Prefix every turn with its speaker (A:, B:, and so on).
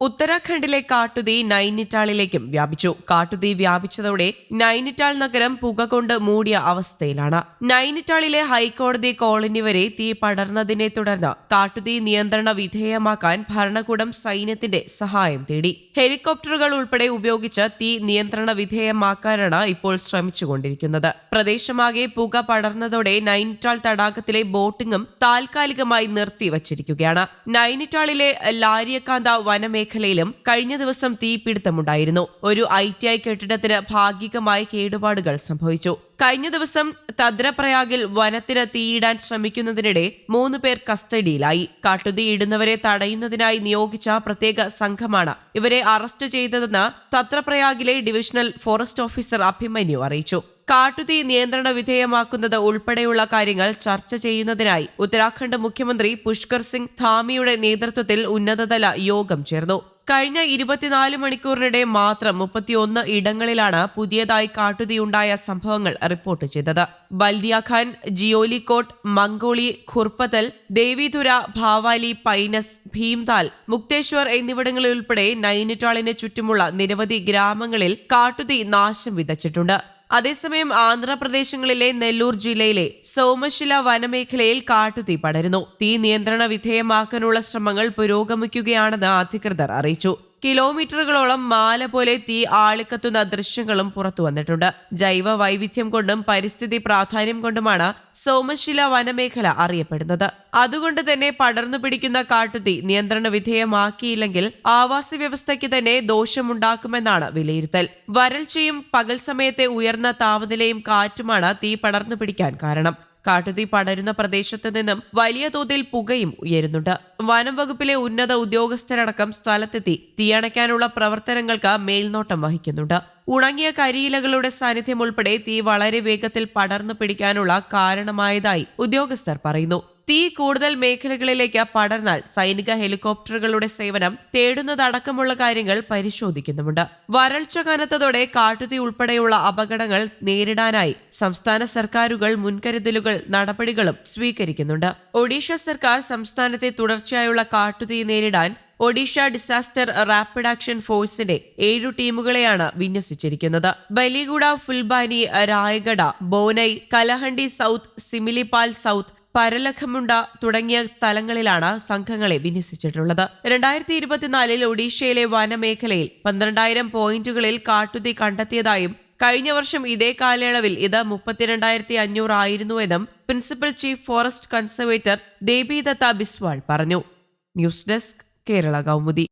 A: ഉത്തരാഖണ്ഡിലെ കാട്ടുതീ നൈനിറ്റാളിലേക്കും വ്യാപിച്ചു. കാട്ടുതീ വ്യാപിച്ചതോടെ നൈനിറ്റാൾ നഗരം പുക കൊണ്ട് മൂടിയ അവസ്ഥയിലാണ്. നൈനിറ്റാളിലെ ഹൈക്കോടതി കോളനി വരെ തീ പടർന്നതിനെ തുടർന്ന് കാട്ടുതീ നിയന്ത്രണ വിധേയമാക്കാൻ ഭരണകൂടം സൈന്യത്തിന്റെ സഹായം തേടി. ഹെലികോപ്റ്ററുകൾ ഉൾപ്പെടെ ഉപയോഗിച്ച് തീ നിയന്ത്രണ വിധേയമാക്കാനാണ് ഇപ്പോൾ ശ്രമിച്ചുകൊണ്ടിരിക്കുന്നത്. പ്രദേശമാകെ പുക പടർന്നതോടെ നൈനിറ്റാൾ തടാകത്തിലെ ബോട്ടിംഗും താൽക്കാലികമായി നിർത്തിവച്ചിരിക്കുകയാണ്. നൈനിറ്റാളിലെ ലാരിയക്കാന്ത വനമേഖലയിലും കഴിഞ്ഞ ദിവസം തീപിടുത്തമുണ്ടായിരുന്നു. ഒരു ഐ ടി ഐ കെട്ടിടത്തിന് ഭാഗികമായി കേടുപാടുകൾ സംഭവിച്ചു. കഴിഞ്ഞ ദിവസം തദ്രപ്രയാഗിൽ വനത്തിന് തീയിടാൻ ശ്രമിക്കുന്നതിനിടെ മൂന്ന് പേർ കസ്റ്റഡിയിലായി. കാട്ടുതീ ഇടുന്നവരെ തടയുന്നതിനായി നിയോഗിച്ച പ്രത്യേക സംഘമാണ് ഇവരെ അറസ്റ്റ് ചെയ്തതെന്ന് തത്രപ്രയാഗിലെ ഡിവിഷണൽ ഫോറസ്റ്റ് ഓഫീസർ അഭിമന്യു അറിയിച്ചു. കാട്ടുതീ നിയന്ത്രണ വിധേയമാക്കുന്നത് ഉൾപ്പെടെയുള്ള കാര്യങ്ങൾ ചർച്ച ചെയ്യുന്നതിനായി ഉത്തരാഖണ്ഡ് മുഖ്യമന്ത്രി പുഷ്കർ സിംഗ് ധാമിയുടെ നേതൃത്വത്തിൽ ഉന്നതതല യോഗം ചേർന്നു. കഴിഞ്ഞ ഇരുപത്തിനാല് മണിക്കൂറിനിടെ മാത്രം മുപ്പത്തിയൊന്ന് ഇടങ്ങളിലാണ് പുതിയതായി കാട്ടുതീയുണ്ടായ സംഭവങ്ങൾ റിപ്പോർട്ട് ചെയ്തത്. ബൽദിയാഖാൻ ജിയോലിക്കോട്ട് മംഗോളി ഖുർപ്പതൽ ദേവിധുര ഭാവാലി പൈനസ് ഭീംതാൽ മുക്തേശ്വർ എന്നിവിടങ്ങളിൽ ഉൾപ്പെടെ നൈനിറ്റാളിന് ചുറ്റുമുള്ള നിരവധി ഗ്രാമങ്ങളിൽ കാട്ടുതീ നാശം വിതച്ചിട്ടുണ്ട്. അതേസമയം ആന്ധ്രാപ്രദേശങ്ങളിലെ നെല്ലൂർ ജില്ലയിലെ സോമശില വനമേഖലയിൽ കാട്ടുതീ പടരുന്നു. തീ നിയന്ത്രണ വിധേയമാക്കാനുള്ള ശ്രമങ്ങൾ പുരോഗമിക്കുകയാണെന്ന് അധികൃതർ അറിയിച്ചു. കിലോമീറ്ററുകളോളം മാല പോലെ തീ ആളിക്കത്തുന്ന ദൃശ്യങ്ങളും പുറത്തു വന്നിട്ടുണ്ട്. ജൈവ വൈവിധ്യം കൊണ്ടും പരിസ്ഥിതി പ്രാധാന്യം കൊണ്ടുമാണ് സോമശില വനമേഖല അറിയപ്പെടുന്നത്. അതുകൊണ്ട് തന്നെ പടർന്നു പിടിക്കുന്ന കാട്ടുതീ നിയന്ത്രണ വിധേയമാക്കിയില്ലെങ്കിൽ ആവാസ വ്യവസ്ഥയ്ക്ക് തന്നെ ദോഷമുണ്ടാക്കുമെന്നാണ് വിലയിരുത്തൽ. വരൾച്ചയും പകൽ സമയത്തെ ഉയർന്ന താപനിലയും കാറ്റുമാണ് തീ പടർന്നു പിടിക്കാൻ കാരണം. കാട്ടുതീ പടരുന്ന പ്രദേശത്ത് നിന്നും വലിയ തോതിൽ പുകയും ഉയരുന്നുണ്ട്. വനം വകുപ്പിലെ ഉന്നത ഉദ്യോഗസ്ഥരടക്കം സ്ഥലത്തെത്തി തീയണയ്ക്കാനുള്ള പ്രവർത്തനങ്ങൾക്ക് മേൽനോട്ടം വഹിക്കുന്നുണ്ട്. ഉണങ്ങിയ കരിയിലകളുടെ സാന്നിധ്യം ഉൾപ്പെടെ തീ വളരെ വേഗത്തിൽ പടർന്നു പിടിക്കാനുള്ള കാരണമായതായി ഉദ്യോഗസ്ഥർ പറയുന്നു. തീ കൂടുതൽ മേഖലകളിലേക്ക് പടർന്നാൽ സൈനിക ഹെലികോപ്റ്ററുകളുടെ സേവനം തേടുന്നതടക്കമുള്ള കാര്യങ്ങൾ പരിശോധിക്കുന്നുമുണ്ട്. വരൾച്ച കനത്തതോടെ കാട്ടുതീ ഉൾപ്പെടെയുള്ള അപകടങ്ങൾ നേരിടാനായി സംസ്ഥാന സർക്കാരുകൾ മുൻകരുതലുകൾ നടപടികളും സ്വീകരിക്കുന്നുണ്ട്. ഒഡീഷ സർക്കാർ സംസ്ഥാനത്തെ തുടർച്ചയായുള്ള കാട്ടുതീ നേരിടാൻ ഒഡീഷ ഡിസാസ്റ്റർ റാപ്പിഡ് ആക്ഷൻ ഫോഴ്സിന്റെ ഏഴു ടീമുകളെയാണ് വിന്യസിച്ചിരിക്കുന്നത്. ബലിഗുഡ ഫുൽബാനി രായഗഡ ബോനൈ കലഹണ്ടി സൗത്ത് സിമിലിപാൽ സൗത്ത് പരലഖമുണ്ട തുടങ്ങിയ സ്ഥലങ്ങളിലാണ് സംഘങ്ങളെ വിന്യസിച്ചിട്ടുള്ളത്. രണ്ടായിരത്തി ഇരുപത്തിനാലിൽ ഒഡീഷയിലെ വനമേഖലയിൽ പന്ത്രണ്ടായിരം പോയിന്റുകളിൽ കാട്ടുതീ കണ്ടെത്തിയതായും കഴിഞ്ഞ വർഷം ഇതേ കാലയളവിൽ ഇത് മുപ്പത്തിരണ്ടായിരത്തി അഞ്ഞൂറായിരുന്നുവെന്നും principal chief forest conservator Debi Datta Biswal പറഞ്ഞു. News desk Kerala Kaumudi.